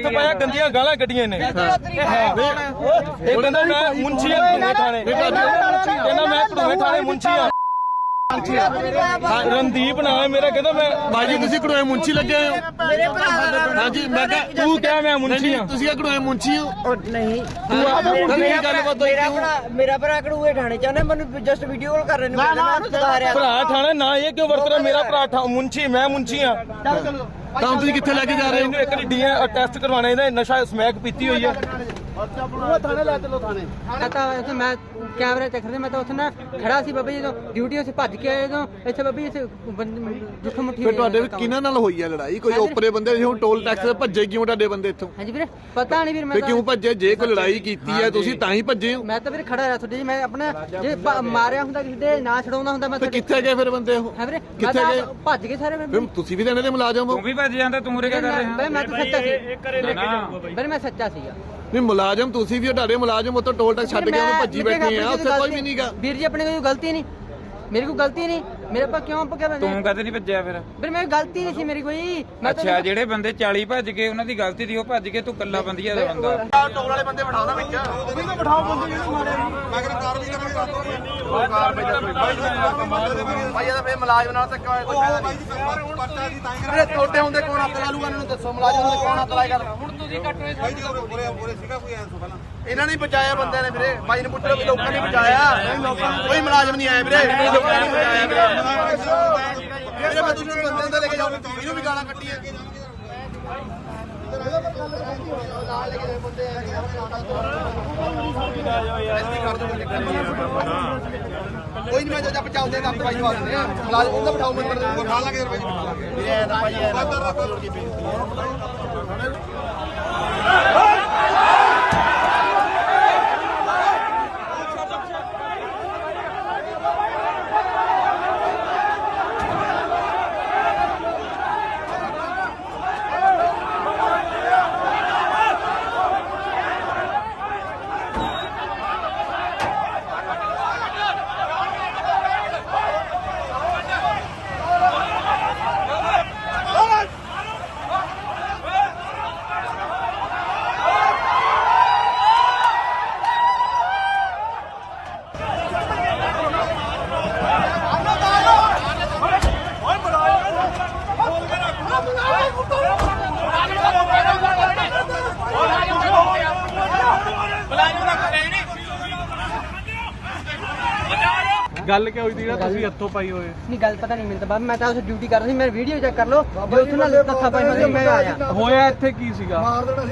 ਹੱਥ ਪਾਇਆ ਗੰਦੀਆਂ ਗਾਲਾਂ ਕੱਢੀਆਂ ਨੇ ਇਹ ਕਹਿੰਦਾ ਮੈਂ ਮੁੰਸ਼ੀ ਹਾਂ ਥਾਣੇ। ਕਹਿੰਦਾ ਮੈਂ ਧੂਏ ਥਾਣੇ ਮੁੰਸ਼ੀ ਹਾਂ ਰਣਦੀਪ ਨਾਮ ਹੈ ਮੇਰਾ ਕਹਿੰਦਾ ਮੈਂ ਬਾਜੀ ਤੁਸੀਂ ਕਢੋਏ ਮੁੰਚੀ ਲੱਗੇ ਹੋ ਮੇਰੇ ਭਰਾ ਦਾ ਹਾਂਜੀ ਮੈਂ ਕਿਹਾ ਤੂੰ ਕਿਹਾ ਮੈਂ ਮੁੰਸ਼ੀ ਹਾਂ ਤੁਸੀਂ ਕਢੋਏ ਮੁੰਚੀ ਹੋ ਨਹੀਂ ਤੂੰ ਮੇਰਾ ਗੱਲ ਭਰਾ- ਮੇਰਾ ਭਰਾ ਮੇਰਾ ਭਰਾ ਕੜੂਏ ਠਾਣੇ ਚਾਹਨੇ ਮੈਨੂੰ ਜਸਟ ਵੀਡੀਓ ਕਾਲ ਕਰ ਰਹੇ ਨੇ ਮੈਂ ਉਹਨੂੰ ਦਿਖਾ ਰਿਹਾ ਭਰਾ ਥਾਣੇ ਨਾ ਇਹ ਕਿਉਂ ਵਰਤ ਰਿਹਾ ਮੇਰਾ ਭਰਾ ਮੁੰਸ਼ੀ ਮੈਂ ਮੁੰਸ਼ੀ ਹਾਂ ਤਾਂ ਤੁਸੀਂ ਕਿੱਥੇ ਲੈ ਕੇ ਜਾ ਰਹੇ ਹੋ ਇਹਨੂੰ ਇੱਕ ਡੀ ਟੈਸਟ ਕਰਵਾਉਣਾ ਇਹਦਾ ਨਸ਼ਾ ਸਮੈਕ ਪੀਤੀ ਹੋਈ ਹੈ ਮੈਂ ਤਾਂ ਇੱਥੇ ਮੈਂ ਕੈਮਰੇ ਚੱਕ ਰਿਹਾ ਮੈਂ ਤਾਂ ਉੱਥੇ ਨਾ ਖੜਾ ਸੀ ਬਾਬਾ ਜੀ ਜਦੋਂ ਡਿਊਟੀ ਤੋਂ ਭੱਜ ਕੇ ਆਏ ਜਦੋਂ ਇੱਥੇ ਬਾਬਾ ਜੀ ਇੱਥੇ ਜੁੱਠ ਮੁੱਠੀ ਫਿਰ ਤੁਹਾਡੇ ਵਿੱਚ ਕਿਹਨਾਂ ਨਾਲ ਹੋਈ ਹੈ ਲੜਾਈ? ਕੋਈ ਓਪਰੇ ਬੰਦੇ ਜਿਹੋ ਟੋਲ ਟੈਕਸ ਦੇ ਭੱਜੇ ਕਿਉਂ ਤੁਹਾਡੇ ਬੰਦੇ ਇੱਥੋਂ? ਹਾਂਜੀ ਵੀਰੇ ਪਤਾ ਨਹੀਂ ਵੀਰ ਮੈਂ ਤੇ ਤਾਂ ਕਿਉਂ ਭੱਜੇ? ਜੇ ਕੋਈ ਲੜਾਈ ਕੀਤੀ ਹੈ ਤੁਸੀਂ ਤਾਂ ਹੀ ਭੱਜੇ ਹੋ। ਮੈਂ ਤਾਂ ਵੀਰੇ ਖੜਾ ਰਿਹਾ ਤੁਹਾਡੇ ਜੀ ਮੈਂ ਆਪਣਾ ਜੇ ਭ- ਮਾਰਿਆ ਹੁੰਦਾ ਕਿਸੇ ਦੇ ਨਾ ਛਡਾਉਂਦਾ ਹੁੰਦਾ ਮੈਂ ਤੇ ਤਾਂ ਕਿੱਥੇ ਗਏ ਫਿਰ ਬੰਦੇ ਉਹ? ਹੈ ਵੀਰੇ ਮੈਂ ਕਿੱਥੇ ਤਾਂ ਗਏ? ਭੱਜ ਗਏ ਸਾਰੇ ਫਿਰ ਤੁਸੀਂ ਵੀ ਤਾਂ ਇਹਨਾਂ ਦੇ ਮੁਲਾਜ਼ਮ ਹੋ। ਤੂੰ ਵੀ ਭੱਜ ਜਾਂਦਾ ਤੂੰ ਉਰੇ ਕਿਆ ਕਰ ਰਿਹਾ ਬਈ ਮੈਂ ਤਾਂ ਸੱਚਾ ਸੀ। ਬਈ ਮੈਂ ਸੱਚਾ ਸੀਗਾ। ਨਹੀਂ ਮੁਲਾਜ਼ਮ ਤੁਸੀਂ ਵੀ ਹੋ, ਤੁਹਾਡੇ ਮੁਲਾਜ਼ਮ ਉੱਥੋਂ ਟੋਲ ਟੈਕਸ ਛੱਡ ਕੇ ਉਹਨੂੰ ਭੱਜੀ ਵੀਰੇ, ਬੈਠੇ ਆ ਉੱਥੇ ਕੋਈ ਵੀ ਨਹੀਂਗਾ ਵੀਰ ਜੀ ਆਪਣੇ ਕੋਈ ਗਲਤੀ ਨਹੀਂ। ਮੇਰੀ ਕੋਈ ਗਲਤੀ ਨਹੀਂ। ਮੇਰੇ ਪਾ ਕਿਉਂ ਪਕਿਆ ਮੈਂ ਤੂੰ ਕਦੇ ਨਹੀਂ ਭੱਜਿਆ ਫਿਰ? ਵੀਰੇ ਮੇਰੀ ਗਲਤੀ ਨਹੀਂ ਸੀ ਮੇਰੀ ਕੋਈ। ਅੱਛਾ ਜਿਹੜੇ ਬੰਦੇ 40 ਭੱਜ ਗਏ ਉਹਨਾਂ ਦੀ ਗਲਤੀ ਦੀ ਉਹ ਭੱਜ ਗਏ ਤੂੰ ਕੱਲਾ ਬੰਦੀਆ ਦਾ ਬੰਦਾ। ਟੋਲ ਵਾਲੇ ਬੰਦੇ ਬਿਠਾਉਣਾ ਵਿੱਚ। ਉਹ ਵੀ ਬਿਠਾਓ ਬੰਦੇ ਜਿਹੜੇ ਮਾਰੇ ਮੈਂ ਕਹਿੰਦਾ ਕਾਰ ਵੀ ਕਰਾਂਗੇ ਉਹ ਕਾਰ। ਭੇਜਾ ਕੋਈ ਭਾਈ ਇਹਦਾ ਫੇਰ ਮੁਲਾਜ਼ਮ ਨਾਲ ਧੱਕਾ ਹੋਇਆ। ਕੋਈ ਫਾਇਦਾ ਨਹੀਂ ਪਰਚਾ ਦੀ ਤਾਂ ਹੀ ਤੁਹਾਡੇ ਹੁੰਦੇ ਕੌਣ ਹੱਥ ਲਾ ਲੂਗਾ? ਇਹਨਾਂ ਨੂੰ ਦੱਸੋ ਮੁਲਾਜ਼ਮ ਦੇ ਕੌਣ ਹੱਥ ਲਾਏਗਾ? ਜੀ ਇਹਨਾਂ ਨੇ ਬਚਾਇਆ ਬੰਦਿਆਂ ਨੇ ਵੀਰੇ। ਬਾਈ ਨੂੰ ਪੁੱਛੋ ਵੀ ਲੋਕਾਂ ਨੇ ਬਚਾਇਆ। ਕੋਈ ਮੁਲਾਜ਼ਮ ਨਹੀਂ ਆਇਆ ਵੀਰੇ। ਲੋਕਾਂ ਨੇ ਬਚਾਇਆ ਵੀਰੇ। ਵੀਰੇ। ਮੈਂ ਤੁਸੀਂ ਬੰਦਿਆਂ ਦੇ ਲੈ ਕੇ ਜਾਊਂ ਇਹਨੂੰ ਵੀ ਗਾਲਾਂ ਕੱਢੀਆਂ। ਕੋਈ ਨਹੀਂ ਮੈਂ ਜਦ ਬਚਾਉਂਦੇ ਤਾਂ ਭਾਈ ਆ ਮੁਲਾਜ਼ਮ ਉਹਦਾ ਬਿਠਾਓ ਮੰਦਰ ਦੇ ਬਿਠਾ ਲਾਂਗੇ ਭਾਈ ਬਿਠਾ ਲਾਂਗੇ। ਵੀਰੇ ਐ ਨਾ ਭਾਈ ਐ ਨਾ ਜੋੜ ਕੇ ਬੇਨਤੀ ਗੱਲ ਕਿਉਂ ਹੋਈ ਸੀ ਜਿਹੜਾ ਤੁਸੀਂ ਹੱਥੋਂ ਪਾਈ ਹੋਏ? ਨਹੀਂ ਗੱਲ ਪਤਾ ਨਹੀਂ ਮੈਨੂੰ ਤਾਂ ਬਾਬਾ ਮੈਂ ਤਾਂ ਉੱਥੇ ਡਿਊਟੀ ਕਰ ਰਹੀ ਸੀ ਮੈਂ ਵੀਡੀਓ ਚੈੱਕ ਕਰ ਲਓ। ਜੇ ਉੱਥੇ ਨਾਲ ਧੱਕਾ ਪਾਈ ਮੈਂ ਮੈਂ ਆਇਆ ਹੋਇਆ ਇੱਥੇ ਕੀ ਸੀਗਾ?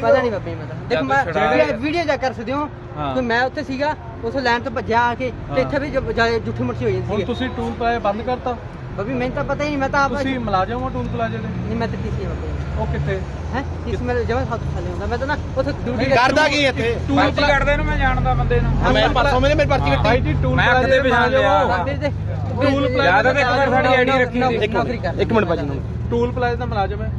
ਪਤਾ ਨਹੀਂ ਬਾਬੇ ਮੈਂ ਤਾਂ। ਦੇਖ ਮੈਂ ਵੀਡੀਓ ਚੈੱਕ ਕਰ ਸਕਦੇ ਹੋ। ਕਿ ਮੈਂ ਉੱਥੇ ਸੀਗਾ ਉਸ ਲਾਈਨ ਤੋਂ ਭੱਜਿਆ ਆ ਕੇ ਤੇ ਇੱਥੇ ਵੀ ਜੁੱਠੀ ਮੁੱਠੀ ਹੋਈ ਹੁਣ ਸੀ ਤੁਸੀਂ ਟੂਲ ਪਲਾਜ਼ਾ ਬੰਦ ਕਰਤਾ? ਬਾਬੀ ਮੈਨੂੰ ਤਾਂ ਪਤਾ ਹੀ ਨਹੀਂ ਮੈਂ ਤਾਂ ਆਪ ਤੁਸੀਂ ਮੁਲਾਜ਼ਮ ਹੋ ਟੂਲ ਪਲਾਜ਼ਾ ਦੇ? ਨਹੀਂ ਮੈਂ ਤਾਂ ਟੀਸੀ ਬਾਬੇ ਉਹ ਕਿੱਥੇ? ਹੈ? ਇਸ ਮੇਰੇ ਜਮਾ ਹੱਥ ਥੱਲੇ ਹੁੰਦਾ ਮੈਂ ਤਾਂ ਨਾ ਉੱਥੇ ਡਿਊਟੀ ਕਰਦਾ ਕੀ ਇੱਥੇ? ਪਰਚੀ ਕੱਢਦੇ ਨੂੰ ਮੈਂ ਜਾਣਦਾ ਬੰਦੇ ਨੂੰ। ਮੈਂ ਪਰਸੋਂ ਮੈਨੇ ਮੇਰੀ ਪਰਚੀ ਭਾਈ ਜੀ ਟੂਲ ਮੈਂ ਪਲਾਜ਼ਾ ਦੇ ਪਛਾਣ ਲਿਆ। ਹੋ। ਟੂਲ ਯਾਦ ਆ ਤਾਂ ਇੱਕ ਵਾਰ ਸਾਡੀ ID ਰੱਖੀ ਇੱਕ ਮਿੰਟ ਭਾਜੀ ਨੂੰ ਟੂਲ ਪਲਾਜ਼ਾ ਦਾ ਮੁਲਾਜ਼ਮ ਹੈ।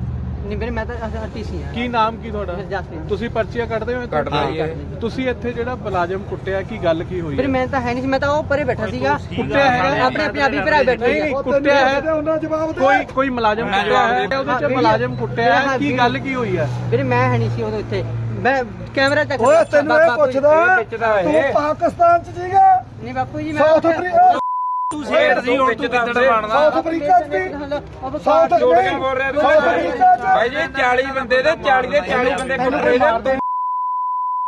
ਨਹੀਂ ਮੇਰੇ ਮੈਂ ਤਾਂ ਟੀਸੀ ਆ। ਕੀ ਨਾਮ ਕੀ ਤੁਹਾਡਾ? ਜਸਪ੍ਰੀਤ ਤੁਸੀਂ ਪਰਚੀਆਂ ਕੱਢਦੇ ਹੋ ਇੱਥੇ? ਕੱਢਦਾ ਇਹ ਤੁਸੀਂ ਇੱਥੇ ਜਿਹੜਾ ਮੁਲਾਜ਼ਮ ਕੁੱਟਿਆ ਕੀ ਗੱਲ ਕੀ ਹੋਈ ਫਿਰ ਹੈ? ਮੈਂ ਤਾਂ ਹੈ ਨਹੀਂ ਸੀ ਮੈਂ ਤਾਂ ਉਹ ਪਰੇ ਬੈਠਾ ਸੀਗਾ। ਕੁੱਟਿਆ ਹੈਗਾ? ਆਪਣੇ ਪੰਜਾਬੀ ਭਰਾ ਬੈਠੇ ਨਹੀਂ ਨਹੀਂ ਕੁੱਟਿਆ ਹੈ। ਕੋਈ ਕੋਈ ਮੁਲਾਜ਼ਮ ਉਹਨਾਂ ਕੁੱਟਿਆ ਜਵਾਬ ਹੈ? ਦੇ। ਉਹਦੇ ਚ ਹਾਂ, ਮੁਲਾਜ਼ਮ ਕੁੱਟਿਆ ਹੈ? ਹਾਂ, ਕੀ ਗੱਲ ਕੀ ਹੋਈ ਹੈ? ਵੀਰੇ ਮੈਂ ਹੈ ਨਹੀਂ ਸੀ ਉਦੋਂ ਇੱਥੇ। ਮੈਂ ਕੈਮਰਾ ਚੱਕ ਓਏ ਤੈਨੂੰ ਇਹ ਪੁੱਛਦਾ ਤੂੰ ਪਾਕਿਸਤਾਨ ਚ ਸੀਗਾ? ਨਹੀਂ ਬਾਪੂ ਜੀ ਮੈਂ ਸਾਊਥ ਤੂੰ ਸ਼ੇਰ ਸੀ ਹੁਣ ਤੂੰ ਕਿੱਦਣ ਬਣਦਾ ਸਾਊਥ ਅਫਰੀਕਾ ਚ ਵੀ ਸਾਊਥ ਅਫਰੀਕਾ ਕਿਉਂ ਬੋਲ ਰਿਹਾ ਤੂੰ ਭਾਈ ਜੀ 40 ਬੰਦੇ ਦੇ 40 ਦੇ 40 ਬੰਦੇ ਕੁੱਟੇ ਨੇ।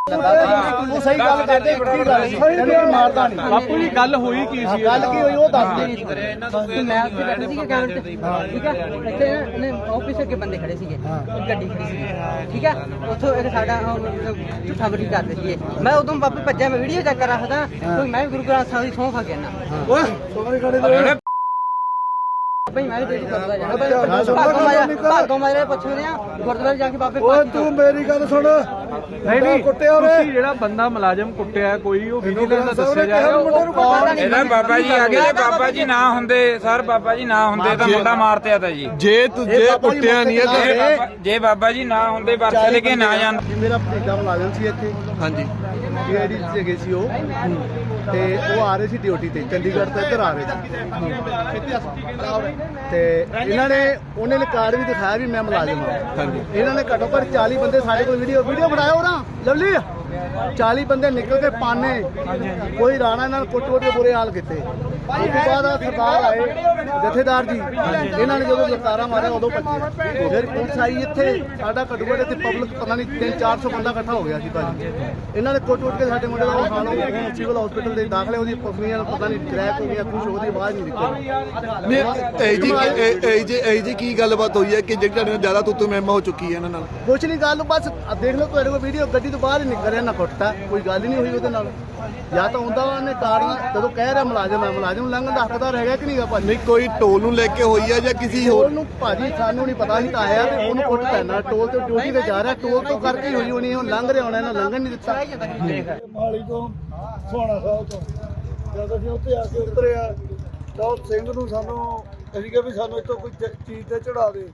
ਤੂੰ ਸਹੀ ਗੱਲ ਕਰਦੇ ਕੀ ਗੱਲ ਸੀ ਤੈਨੂੰ ਮਾਰਦਾ ਨਹੀਂ। ਬਾਪੂ ਜੀ ਗੱਲ ਹੋਈ ਕੀ ਸੀ? ਗੱਲ ਕੀ ਹੋਈ ਉਹ ਦੱਸ ਦੇ। ਮੈਂ ਉੱਥੇ ਬੈਠਾ ਸੀਗਾ ਕੈਮਰੇ ਤੇ ਠੀਕ ਹੈ ਇੱਥੇ ਨਾ ਆਫਿਸ ਅੱਗੇ ਬੰਦੇ ਖੜੇ ਸੀਗੇ। ਇੱਕ ਗੱਡੀ ਖੜੀ ਸੀ ਠੀਕ ਹੈ ਉੱਥੋਂ ਇੱਕ ਸਾਡਾ ਝੂਠਾ ਬੜੀ ਕਰਦੇ ਸੀਗੇ ਮੈਂ ਉਦੋਂ ਬਾਪੂ ਭੱਜਿਆ ਮੈਂ ਵੀਡੀਓ ਚੈੱਕ ਕਰ ਰਹਾ ਸੀ ਮੈਂ ਵੀ ਗੁਰੂ ਗ੍ਰੰਥ ਸਾਹਿਬ ਦੀ ਸੌਂ ਖਾ ਗਿਆ ਨਾ। ਭਾਈ ਮੈਂ ਜਿਹੜੀ ਗੁਰਦੁਆਰਾ ਜਾਣਾ ਭਾਗੋ ਮਾਰੇ ਭਾਗੋ ਮਾਰੇ ਪੁੱਛਦੇ ਆ ਗੁਰਦੁਆਰੇ ਜਾ ਕੇ ਬਾਬੇ ਓਏ ਤੂੰ ਮੇਰੀ ਗੱਲ ਸੁਣ। ਨਹੀਂ ਨਹੀਂ ਕੁੱਟਿਆ ਉਹਨੇ। ਤੁਸੀਂ ਜਿਹੜਾ ਬੰਦਾ ਮੁਲਾਜ਼ਮ ਕੁੱਟਿਆ ਕੋਈ ਉਹ ਵਿਜੀਲੈਂਸ ਦਾ ਦੱਸਿਆ ਜਾ ਰਿਹਾ ਨੂੰ ਉਹ ਕੌਣ ਇਹਦਾ ਬਾਬਾ ਜੀ ਆ ਗਏ ਜੇ ਬਾਬਾ ਜੀ ਨਾ ਹੁੰਦੇ ਸਰ ਬਾਬਾ ਜੀ ਨਾ ਹੁੰਦੇ ਤਾਂ ਮੁੰਡਾ ਮਾਰਤਿਆ ਤਾਂ ਜੀ। ਜੇ ਤੂੰ ਜੇ ਕੁੱਟਿਆ ਨਹੀਂ ਜੇ ਹੈ ਬਾਬਾ- ਜੇ ਬਾਬਾ ਜੀ ਨਾ ਹੁੰਦੇ ਵਰਸੇ ਲੈ ਕੇ ਨਾ ਜਾਂਦੇ ਜੀ ਮੇਰਾ ਭਤੀਜਾ ਮੁਲਾਜ਼ਮ ਸੀ ਇੱਥੇ। ਹਾਂਜੀ। ਸੀ ਉਹ। ਤੇ ਉਹ ਆ ਰਹੇ ਸੀ ਡਿਊਟੀ ਤੇ ਚੰਡੀਗੜ੍ਹ ਤੋਂ ਇੱਧਰ ਆ ਰਹੇ ਸੀ। ਤੇ ਇਹਨਾਂ ਨੇ ਉਹਨੇ ਨੇ ਕਾਰਡ ਵੀ ਦਿਖਾਇਆ ਵੀ ਮੈਂ ਮੁਲਾਜ਼ਮ ਹਾਂ। ਹਾਂਜੀ। ਇਹਨਾਂ ਨੇ ਘੱਟੋ ਘੱਟ 40 ਬੰਦੇ ਸਾਡੇ ਕੋਲ ਵੀਡੀਓ ਵੀਡੀਓ ਬਣਾਇਓ ਨਾ ਲਵਲੀ 40 ਬੰਦੇ ਨਿਕਲ ਕੇ ਪਾਣੇ। ਕੋਈ ਰਾਣਾ ਨਾਲ ਕੁੱਟ-ਕੁੱਟ ਕੇ ਬੁਰੇ ਹਾਲ ਕੀਤੇ। ਉਸ ਤੋਂ ਬਾਅਦ ਆਹ ਸਰਦਾਰ ਆਏ ਜਥੇਦਾਰ ਜੀ ਇਹਨਾਂ ਨੇ ਜਦੋਂ ਲਕਾਰਾ ਮਾਰਿਆ ਉਦੋਂ ਭੱਜੇ। ਫਿਰ ਪੁਲਿਸ ਆਈ ਇੱਥੇ ਸਾਡਾ ਘੱਟ ਇੱਥੇ ਪਬਲਿਕ ਪਤਾ ਨਹੀਂ 3-400 ਬੰਦਾ ਇਕੱਠਾ ਹੋ ਗਿਆ ਸੀ ਭਾਜੀ। ਇਹਨਾਂ ਨੇ ਕੁੱਟ-ਕੁੱਟ ਕੇ ਸਾਡੇ ਮੁੰਡੇ ਦਾ ਉਹ ਹਾਲ ਹੋ ਗਿਆ ਸਿਵਲ ਹਸਪੀਟਲ ਦੇ ਦਾਖਲੇ ਉਹਦੀ ਪਸਲੀਆਂ ਪਤਾ ਨਹੀਂ ਕ੍ਰੈਕ ਹੋ ਗਿਆ ਕੁਝ ਉਹਦੀ ਆਵਾਜ਼ ਨਹੀਂ ਨਿਕਲੀ ਨਹੀਂ ਇਹ ਜੀ ਇਹ- ਇਹ ਜੀ ਇਹ ਜੀ ਕੀ ਗੱਲਬਾਤ ਹੋਈ ਹੈ ਕਿ ਜਿਹੜੀ ਤੁਹਾਡੇ ਨਾਲ ਜ਼ਿਆਦਾ ਤੂੰ ਮਹਿਮਾ ਹੋ ਚੁੱਕੀ ਹੈ ਇਹਨਾਂ ਨਾਲ? ਕੁਛ ਨਹੀਂ ਗੱਲ ਬਸ ਦੇਖ ਲਓ ਤੁਹਾਡੇ ਕੋਲ ਵੀਡੀਓ ਗੱਡੀ ਤੋਂ ਬਾਹਰ ਹੀ ਨਿਕਲਿਆ ਨਾ ਕੁੱਟਤਾ ਕੋਈ ਗੱਲ ਹੀ ਨਹੀਂ ਹੋਈ ਉਹਦੇ ਨਾਲ। ਜਾਂ ਤਾਂ ਹੁੰਦਾ ਉਹਨੇ ਜਦੋਂ ਕਹਿ ਰਿਹਾ ਮੁਲਾਜ਼ਮ ਹੈ ਮੁਲਾਜ਼ਮ ਲੰਘਣ ਦਾ ਹੱਕਦਾਰ ਹੈਗਾ ਕਿ ਨਹੀਂਗਾ ਭਾਜੀ? ਨਹੀਂ ਕੋਈ ਟੋਲ ਨੂੰ ਲੈ ਕੇ ਹੋਈ ਹੈ ਜਾਂ ਕਿਸੇ ਹੋਰ? ਟੋਲ ਨੂੰ ਭਾਜੀ ਸਾਨੂੰ ਨਹੀਂ ਪਤਾ ਸੀ ਤਾਂ ਆਇਆ ਤੇ ਉਹਨੂੰ ਕੁੱਟ ਪੈਣਾ। ਟੋਲ ਤੋਂ ਡਿਊਟੀ ਤੇ ਜਾ ਰਿਹਾ ਟੋਲ ਤੋਂ ਕਰਕੇ ਹੀ ਹੋਈ ਹੋਣੀ ਉਹ ਲੰਘ ਰਿਹਾ ਹੋਣਾ ਇਹਨਾਂ ਲੰਘਣ ਨਹੀਂ ਦਿੱਤਾ। ਮਾਲੀ ਤੋਂ ਸੋਹਣਾ ਸਾਹਿਬ ਤੋਂ। ਜਦੋਂ ਅਸੀਂ ਉੱਥੇ ਆ ਕੇ ਉਤਰਿਆ ਤਾਂ ਉਹ ਸਿੰਘ ਨੂੰ ਸਾਨੂੰ ਅਸੀਂ ਕਿਹਾ ਵੀ ਸਾਨੂੰ ਇੱਥੋਂ ਕੋਈ ਚ- ਚੀਜ਼ ਤੇ ਚੜਾ ਦੇ।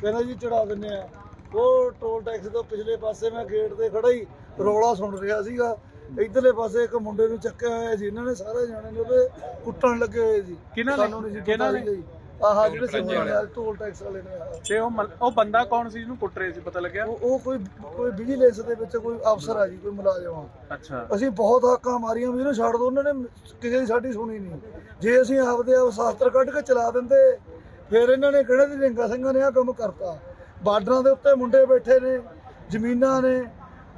ਕਹਿੰਦਾ ਜੀ ਚੜਾ ਦਿੰਨੇ ਆ। ਉਹ ਟੋਲ ਟੈਕਸ ਤੋਂ ਪਿਛਲੇ ਪਾਸੇ ਮੈਂ ਗੇਟ ਤੇ ਖੜਾ ਹੀ ਰੌਲਾ ਸੁਣ ਰਿਹਾ ਸੀਗਾ। ਇਧਰਲੇ ਪਾਸੇ ਇੱਕ ਮੁੰਡੇ ਨੂੰ ਚੱਕਿਆ ਹੋਇਆ ਸੀ ਇਹਨਾਂ ਨੇ ਸਾਰੇ ਜਾਣੇ ਨੇ ਉਹਦੇ ਕੁੱਟਣ ਲੱਗੇ ਹੋਏ ਸੀ। ਕਿਹਨਾਂ ਨੇ? ਸਾਨੂੰ ਨਹੀਂ ਸੀ ਕਿਹਨਾਂ ਨੇ? ਆਹ ਜਿਹੜੇ ਸਿੰਘ ਵਾਲੇ ਟੋਲ ਟੈਕਸ ਵਾਲੇ ਨੇ ਆਹ। ਤੇ ਉਹ ਮਲ- ਉਹ ਬੰਦਾ ਕੌਣ ਸੀ ਜਿਹਨੂੰ ਕੁੱਟ ਰਹੇ ਸੀ ਪਤਾ ਲੱਗਿਆ? ਉਹ ਉਹ ਕੋਈ ਕੋਈ ਵਿਜੀਲੈਂਸ ਦੇ ਵਿੱਚ ਕੋਈ ਅਫਸਰ ਆ ਜੀ ਕੋਈ ਮੁਲਾਜ਼ਮ ਆ। ਅੱਛਾ। ਅਸੀਂ ਬਹੁਤ ਹੱਕਾਂ ਮਾਰੀਆਂ ਵੀ ਇਹਨੂੰ ਛੱਡ ਦੋ ਉਹਨਾਂ ਨੇ ਕਿਸੇ ਦੀ ਸਾਡੀ ਸੁਣੀ ਨਹੀਂ। ਜੇ ਅਸੀਂ ਆਪਦੇ ਆਪ ਸ਼ਾਸਤਰ ਕੱਢ ਕੇ ਚਲਾ ਦਿੰਦੇ ਫਿਰ ਇਹਨਾਂ ਨੇ ਕਿਹੜੇ ਦੀ ਰਿੰਗਾ ਸਿੰਘਾਂ ਨੇ ਆ ਕੰਮ ਕਰਤਾ? ਬਾਰਡਰਾਂ ਦੇ ਉੱਤੇ ਮੁੰਡੇ ਬੈਠੇ ਨੇ ਜ਼ਮੀਨਾਂ ਨੇ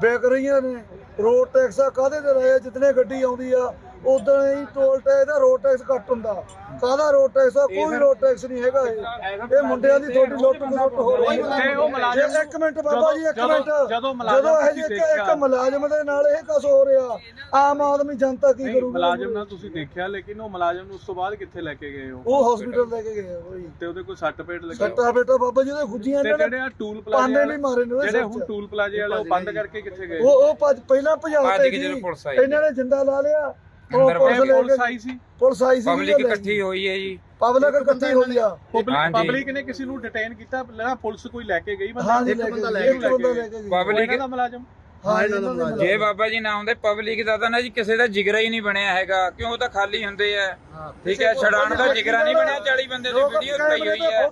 ਵਿਕ ਰਹੀਆਂ ਨੇ ਰੋਡ ਟੈਕਸ ਆ ਕਾਹਦੇ ਤੇ ਰਹੇ ਆ? ਜਿਤਨੇ ਗੱਡੀ ਆਉਂਦੀ ਆ ਉਦੋਂ ਹੀ ਟੋਲ ਟੈਕਸ ਦਾ ਰੋਡ ਟੈਕਸ ਘੱਟ ਹੁੰਦਾ। ਕਾਹਦਾ ਰੋਡ ਟੈਕਸ ਆ? ਕੋਈ ਰੋਡ ਟੈਕਸ ਨਹੀਂ ਹੈਗਾ ਇਹ। ਇਹ ਮੁੰਡਿਆਂ ਦੀ ਤੁਹਾਡੀ ਲੁੱਟ ਖਸੁੱਟ ਹੋ ਰਹੀ ਹੈ। ਤੇ ਉਹ ਮੁਲਾਜ਼ਮ ਜੇ ਇੱਕ ਮਿੰਟ ਬਾਬਾ ਜੀ ਇੱਕ ਮਿੰਟ। ਜਦੋਂ ਮੁਲਾਜ਼ਮ ਜਦੋਂ ਇਹ ਇੱਕ ਇੱਕ ਮੁਲਾਜ਼ਮ ਦੇ ਨਾਲ ਇਹ ਕਸ ਹੋ ਰਿਹਾ ਆਮ ਆਦਮੀ ਜਨਤਾ ਕੀ ਕਰੂਗੀ? ਮੁਲਾਜ਼ਮ ਨਾਲ ਤੁਸੀਂ ਦੇਖਿਆ ਲੇਕਿਨ ਉਹ ਮੁਲਾਜ਼ਮ ਨੂੰ ਉਸ ਤੋਂ ਬਾਅਦ ਕਿੱਥੇ ਲੈ ਕੇ ਗਏ ਹੋ ਉਹ ਹਸਪੀਟਲ ਲੈ ਕੇ ਗਏ ਤੇ ਉਹਦੇ ਕੋਈ ਸੱਟ ਪੇਟ ਲੱਗੇ ਸੱਟਾ ਬੇਟਾ ਬਾਬਾ ਜੀ ਦੇ ਗੁੱਜੀਆਂ ਜਿਹੜੇ ਆ ਟੂਲ ਪਲਾਜ਼ੇ ਨਹੀਂ ਮਾਰੇ ਨੇ ਜਿਹੜੇ ਹੁਣ। ਟੂਲ ਪਲਾਜ਼ੇ ਵਾਲੇ ਉਹ ਬੰਦ ਕਰਕੇ ਕਿੱਥੇ ਗਏ? ਉਹ ਉਹ ਪਹਿਲਾਂ ਭਜਾ ਤੇ। ਇਹਨਾਂ ਨੇ ਜਿੰਦਾ ਲਾ ਲਿਆ। ਉਹ ਪੁਲਿਸ ਲੈ ਆਈ ਸੀ। ਪੁਲਿਸ ਆਈ ਸੀ ਪਬਲਿਕ ਇਕੱਠੀ ਹੋਈ ਹੈ ਜੀ। ਪਬਲਿਕ ਇਕੱਠੀ ਹੋਈ ਆ। ਪਬਲਿਕ ਨੇ ਕਿਸੇ ਨੂੰ ਡਿਟੇਨ ਕੀਤਾ ਨਾ ਪੁਲਿਸ ਕੋਈ ਲੈ ਕੇ ਗਈ ਬੰਦਾ? ਇੱਕ ਬੰਦਾ ਲੈ ਕੇ ਪਬਲਿਕ ਦਾ ਮੁਲਾਜ਼ਮ। ਜੇ ਬਾਬਾ ਜੀ ਨਾ ਹੁੰਦੇ ਪਬਲਿਕ ਦਾ ਤਾਂ ਨਾ ਜੀ ਕਿਸੇ ਦਾ ਜਿਗਰਾ ਹੀ ਨਹੀਂ ਬਣਿਆ ਹੈਗਾ। ਕਿਉਂ? ਉਹ ਤਾਂ ਖਾਲੀ ਹੁੰਦੇ ਆ। ਠੀਕ ਹੈ ਛਡਾਣ ਦਾ ਜਿਗਰਾ ਨਹੀਂ ਬਣਿਆ 40 ਬੰਦੇ ਦੀ ਵੀਡੀਓ ਪਈ ਹੋਈ ਹੈ।